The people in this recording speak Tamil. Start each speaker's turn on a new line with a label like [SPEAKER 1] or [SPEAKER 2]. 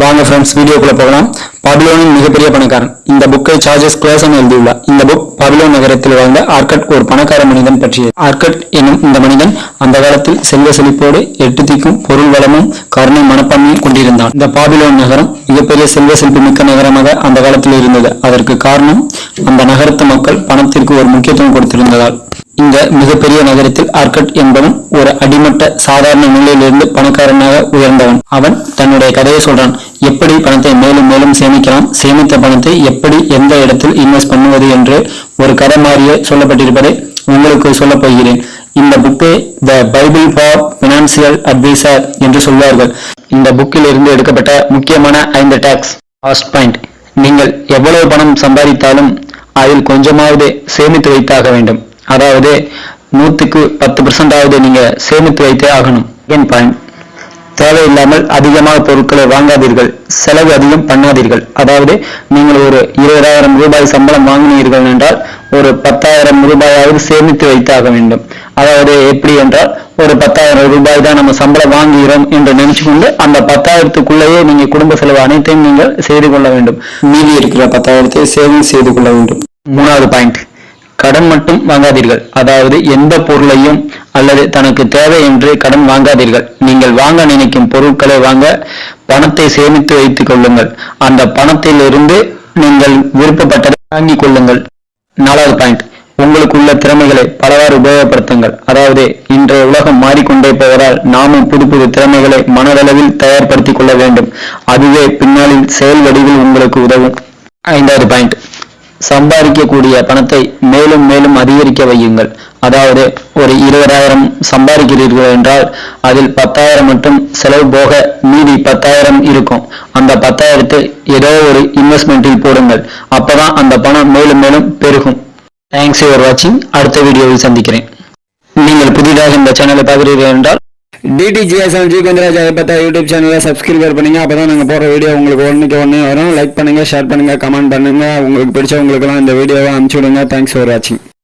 [SPEAKER 1] வாங்க ஃப்ரெண்ட்ஸ் வீடியோக்குள்ள போகலாம். பாபிலோனின் மிகப்பெரிய பணக்காரன். இந்த புக்கை சார்ஜஸ் கிளாசன் எழுதியுள்ளார். இந்த புக் பாபிலோன் நகரத்தில் வாழ்ந்த ஆர்கட் ஒரு பணக்கார மனிதன் பற்றியது. ஆர்கட் என்னும் இந்த மனிதன் அந்த காலத்தில் செல்வ செழிப்போடு எட்டு திக்கும் பொருள் வளமும் கருணை மனப்பான்மையும் கொண்டிருந்தான். இந்த பாபிலோன் நகரம் மிகப்பெரிய செல்வ செழிப்பு மிக்க நகரமாக அந்த காலத்தில் இருந்தது. அதற்கு காரணம் அந்த நகரத்து மக்கள் பணத்திற்கு ஒரு முக்கியத்துவம் கொடுத்திருந்ததால். இந்த மிகப்பெரிய நகரத்தில் ஆர்கட் என்பவன் ஒரு அடிமட்ட சாதாரண நிலையிலிருந்து பணக்காரனாக உயர்ந்தவன். அவன் தன்னுடைய கதையை சொல்றான். எப்படி பணத்தை மேலும் மேலும் சேமிக்கலாம்? சேமித்த பணத்தை எப்படி எந்த இடத்தில் இன்வெஸ்ட் பண்ணுவது என்று ஒரு கதை மாதிரியே சொல்லப்பட்டிருப்பதை உங்களுக்கு சொல்லப்போகிறேன் இந்த புக்கை the Bible for financial adviser என்று சொல்வார்கள். இந்த புக்கில் இருந்து எடுக்கப்பட்ட முக்கியமான ஐந்து டாக்ஸ் ஃபர்ஸ்ட் பாயிண்ட் நீங்கள் எவ்வளவு பணம் சம்பாதித்தாலும் அதில் கொஞ்சமாவது சேமித்து வைத்தாக வேண்டும். அதாவது நூற்றுக்கு பத்து பர்சன்டாவது நீங்க சேமித்து வைத்தே ஆகணும். என் பாயிண்ட் தேவையில்லாமல் அதிகமாக பொருட்களை வாங்காதீர்கள். செலவு அதிகம் பண்ணாதீர்கள். அதாவது நீங்கள் ஒரு இருபதாயிரம் ரூபாய் சம்பளம் வாங்கினீர்கள் என்றால் ஒரு பத்தாயிரம் ரூபாயாவது சேமித்து வைத்தாக வேண்டும். அதாவது எப்படி என்றால் ஒரு பத்தாயிரம் ரூபாய் தான் நம்ம சம்பளம் வாங்குகிறோம் என்று நினைச்சு கொண்டு அந்த பத்தாயிரத்துக்குள்ளேயே நீங்க குடும்ப செலவு அனைத்தையும் நீங்கள் செய்து கொள்ள வேண்டும். மீதி இருக்கிற பத்தாயிரத்தை சேவிங் செய்து கொள்ள வேண்டும். மூணாவது பாயிண்ட் கடன் மட்டும் வாங்காதீர்கள். அதாவது எந்த பொருளையும் அல்லது தனக்கு தேவை என்று கடன் வாங்காதீர்கள். நீங்கள் வாங்க நினைக்கும் பொருட்களை வாங்க பணத்தை சேமித்து வைத்துக் கொள்ளுங்கள். அந்த பணத்திலிருந்து நீங்கள் விருப்பப்பட்டதை வாங்கிக் கொள்ளுங்கள். நாலாவது பாயிண்ட் உங்களுக்கு உள்ள திறமைகளை பலவாறு உபயோகப்படுத்துங்கள். அதாவது இன்றைய உலகம் மாறிக்கொண்டே போவதால் நாமும் புது புது திறமைகளை மனதளவில் தயார்படுத்திக் கொள்ள வேண்டும். அதுவே பின்னாளில் செயல் வடிவில் உங்களுக்கு உதவும். ஐந்தாவது பாயிண்ட் சம்பாதிக்கக்கூடிய பணத்தை மேலும் மேலும் அதிகரிக்க வையுங்கள். அதாவது ஒரு இருபதாயிரம் சம்பாதிக்கிறீர்கள் என்றால் அதில் பத்தாயிரம் மட்டும் செலவு போக மீதி பத்தாயிரம் இருக்கும். அந்த பத்தாயிரத்தை ஏதோ ஒரு இன்வெஸ்ட்மெண்ட்டில் போடுங்கள். அப்பதான் அந்த பணம் மேலும் மேலும் பெருகும். தேங்க்ஸ் யுவர் வாட்சிங் அடுத்த வீடியோவில் சந்திக்கிறேன். நீங்கள் புதிதாக இந்த சேனலை பார்க்கிறீர்கள் என்றால்
[SPEAKER 2] டிடிஜிஎஸ் ஜி கொஞ்சராஜ் பார்த்தா யூடியூப் சேனலை சப்ஸ்கிரைபர் பண்ணுங்க. அப்பதான் நாங்கள் போகிற வீடியோ உங்களுக்கு ஒன்றுக்கு ஒன்று வரும். லைக் பண்ணுங்க ஷேர் பண்ணுங்கள் கமெண்ட் பண்ணுங்கள் உங்களுக்கு பிடிச்சவங்களுக்கெல்லாம் இந்த வீடியோவை அனுப்பிச்சி விடுங்க. தேங்க்ஸ் ஃபார் வாட்சிங்